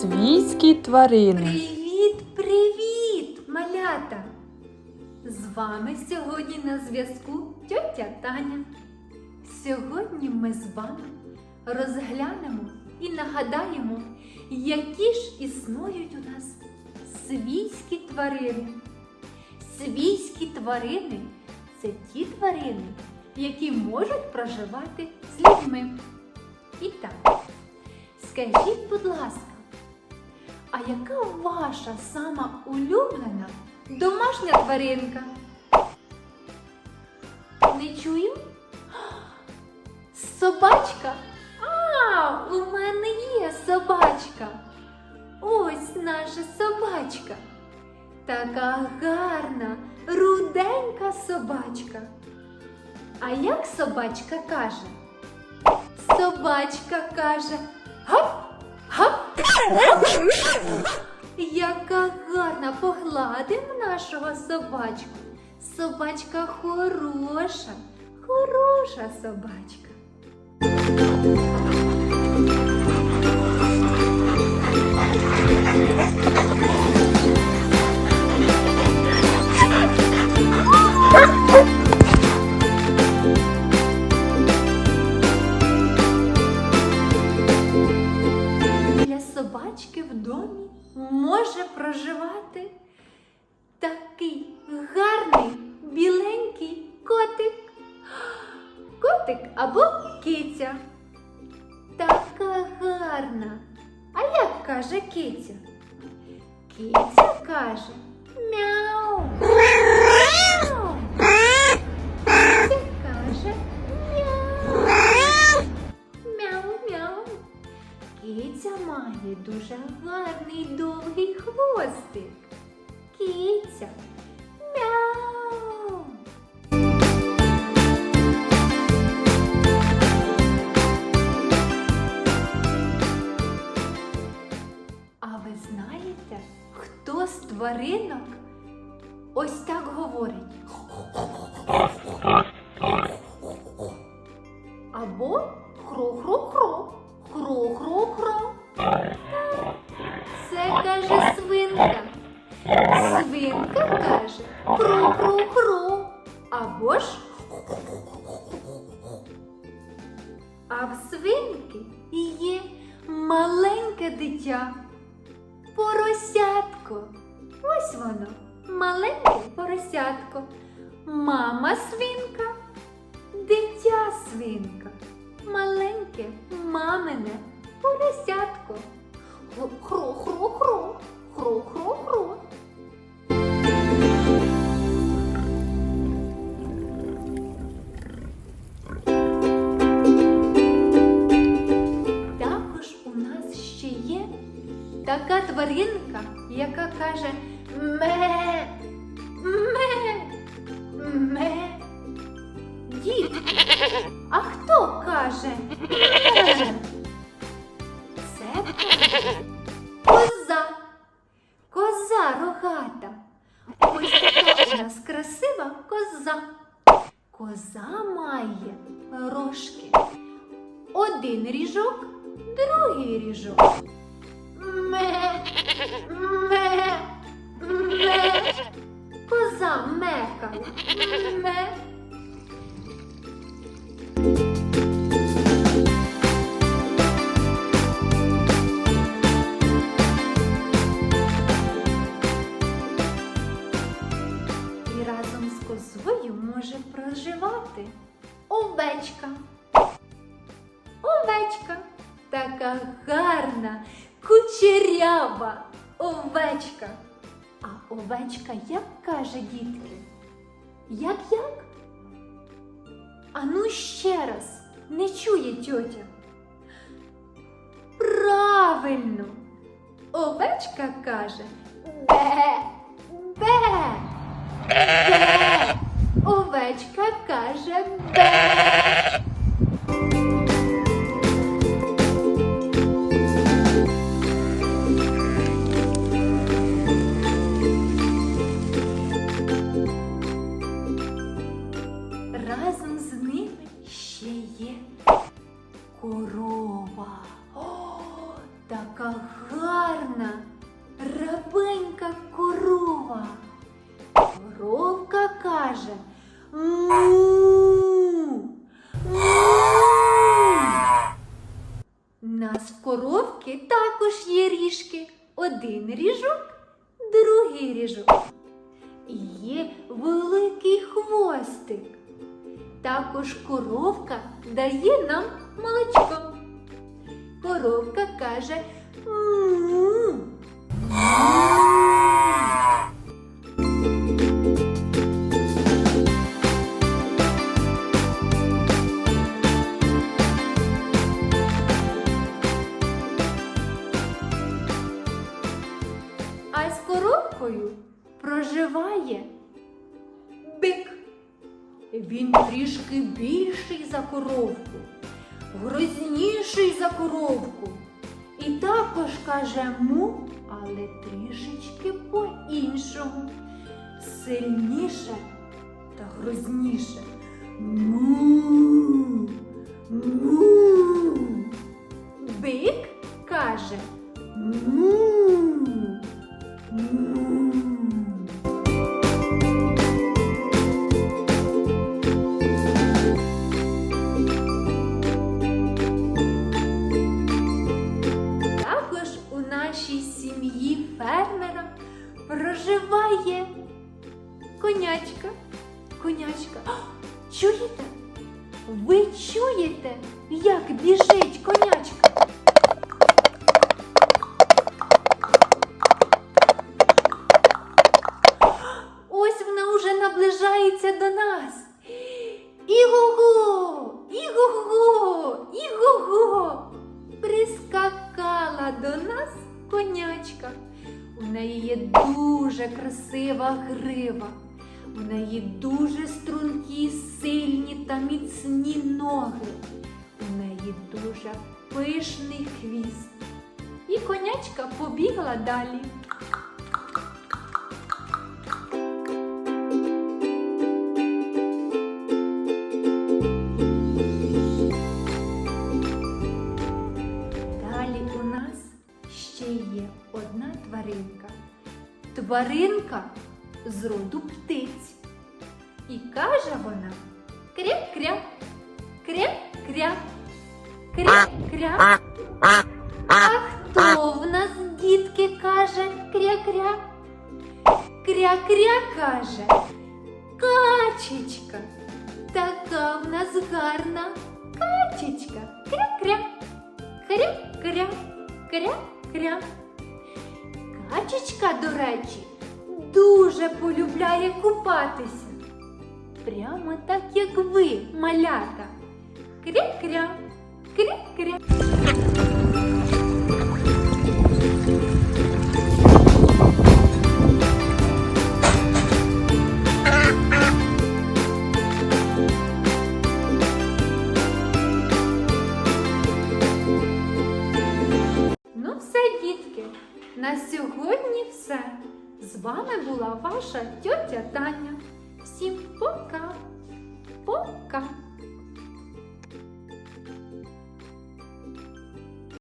Свійські тварини. Привіт, привіт, малята! З вами сьогодні на зв'язку тьотя Таня. Сьогодні ми з вами розглянемо і нагадаємо, які ж існують у нас свійські тварини. Свійські тварини це ті тварини, які можуть проживати з людьми. І так, скажіть, будь ласка, а яка ваша сама улюблена домашня тваринка? Не чую? Собачка? А, у мене є собачка. Ось наша собачка. Така гарна, руденька собачка. А як собачка каже? Собачка каже гап, гап, яка гарна погладив нашого собачку. Собачка хороша, хороша собачка. Біля Котик або киця. Така гарна. А як каже киця? Киця каже мяу. Мяу. Киця каже мяу. Мяу-мяу. Киця має дуже гарний довгий хвостик. Киця. Мяу. Тваринок ось так говорить? Або хро-хро-хро, хро-хро-хро. Це каже свинка. Свинка каже хро-хро-хро. Або ж. А в свинки є маленьке дитя. Поросятко. Ось воно, маленьке поросятко. Мама свинка, дитя свинка, маленьке мамине поросятко. Хро-хро-хро, хро-хро-хро. Така тваринка, яка каже ме, ме, ме. Дітки, а хто каже ме? Це коза. Коза рогата. Ось така у нас красива коза. Коза має рожки. Один ріжок, другий ріжок. Ме, ме, ме. Коза мека. Ме. Разом з козою може проживати овечка. Овечка. Така гарна, кучерява овечка. А овечка як каже дітки? Як як? А ну ще раз, не чує тьотя. Правильно. Овечка каже бе, бе. Бе. Овечка каже бе. Також є ріжки. Один ріжок, другий ріжок. І є великий хвостик. Також коровка дає нам молочко. Коровка каже з проживає бик. Він трішки більший за коровку, грозніший за коровку. І також каже му, але трішечки по-іншому. Сильніше та грозніше. Му. Му. Бик каже. Му. Проживає конячка. Конячка. Чуєте? Ви чуєте, як біжить конячка? Ось вона уже наближається до нас. Іго-го! Дуже красива грива. У неї дуже стрункі, сильні та міцні ноги. У неї дуже пишний хвіст. І конячка побігла. Далі Тваринка з роду птиць. І каже вона кря-кря, кря-кря, кря-кря. А хто в нас, дітки, каже кря-кря? Кря-кря каже качечка. Така в нас гарна качечка. Кря-кря. Кря-кря, кря-кря. Качечка, до речі, дуже полюбляє купатися. Прямо так, як ви, малята. Кря-кря, кря-кря. На сьогодні все. З вами була ваша тьотя Таня. Всім пока. Пока.